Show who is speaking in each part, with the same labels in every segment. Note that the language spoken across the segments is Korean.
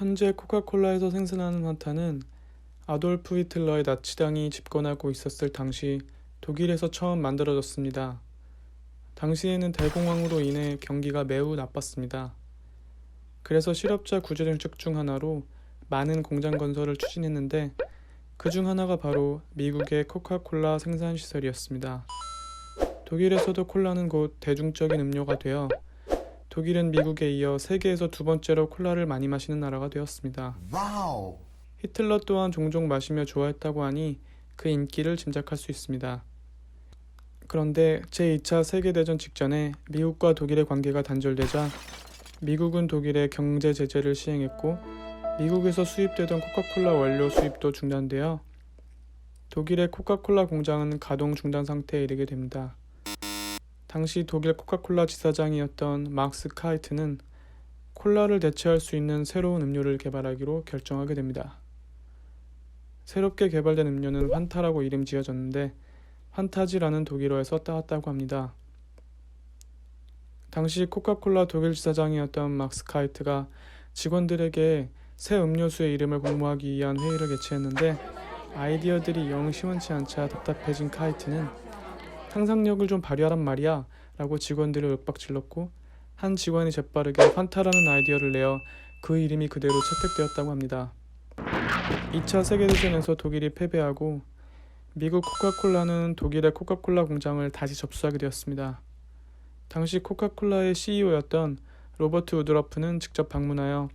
Speaker 1: 현재 코카콜라에서 생산하는 환타는 아돌프 히틀러의 나치당이 집권하고 있었을 당시 독일에서 처음 만들어졌습니다. 당시에는 대공황으로 인해 경기가 매우 나빴습니다. 그래서 실업자 구제 정책 중 하나로 많은 공장 건설을 추진했는데 그 중 하나가 바로 미국의 코카콜라 생산 시설이었습니다. 독일에서도 콜라는 곧 대중적인 음료가 되어 독일은 미국에 이어 세계에서 두 번째로 콜라를 많이 마시는 나라가 되었습니다.
Speaker 2: Wow.
Speaker 1: 히틀러 또한 종종 마시며 좋아했다고 하니 그 인기를 짐작할 수 있습니다. 그런데 제2차 세계대전 직전에 미국과 독일의 관계가 단절되자 미국은 독일에 경제 제재를 시행했고 미국에서 수입되던 코카콜라 원료 수입도 중단되어 독일의 코카콜라 공장은 가동 중단 상태에 이르게 됩니다. 당시 독일 코카콜라 지사장이었던 막스 카이트는 콜라를 대체할 수 있는 새로운 음료를 개발하기로 결정하게 됩니다. 새롭게 개발된 음료는 환타라고 이름 지어졌는데 환타지라는 독일어에서 따왔다고 합니다. 당시 코카콜라 독일 지사장이었던 막스 카이트가 직원들에게 새 음료수의 이름을 공모하기 위한 회의를 개최했는데 아이디어들이 영 시원치 않자 답답해진 카이트는 상상력을 좀 발휘하란 말이야 라고 직원들을 윽박질렀고 한 직원이 재빠르게 환타라는 아이디어를 내어 그 이름이 그대로 채택되었다고 합니다. 2차 세계대전에서 독일이 패배하고 미국 코카콜라는 독일의 코카콜라 공장을 다시 접수하게 되었습니다. 당시 코카콜라의 CEO였던 로버트 우드러프는 직접 방문하여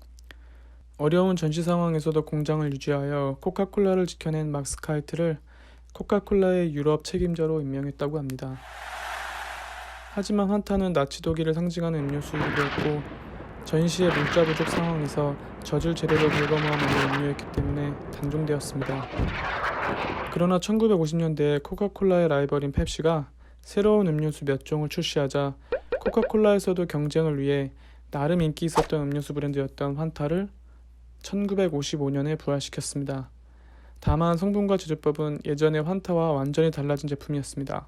Speaker 1: 어려운 전시 상황에서도 공장을 유지하여 코카콜라를 지켜낸 막스 카이트를 코카콜라의 유럽 책임자로 임명했다고 합니다. 하지만 환타는 나치 독일을 상징하는 음료수이기도 했고 전시의 물자 부족 상황에서 젖을 재료로 긁어모아 만든 음료였기 때문에 단종되었습니다. 그러나 1950년대에 코카콜라의 라이벌인 펩시가 새로운 음료수 몇 종을 출시하자 코카콜라에서도 경쟁을 위해 나름 인기 있었던 음료수 브랜드였던 환타를 1955년에 부활시켰습니다. 다만 성분과 제조법은 예전의 환타와 완전히 달라진 제품이었습니다.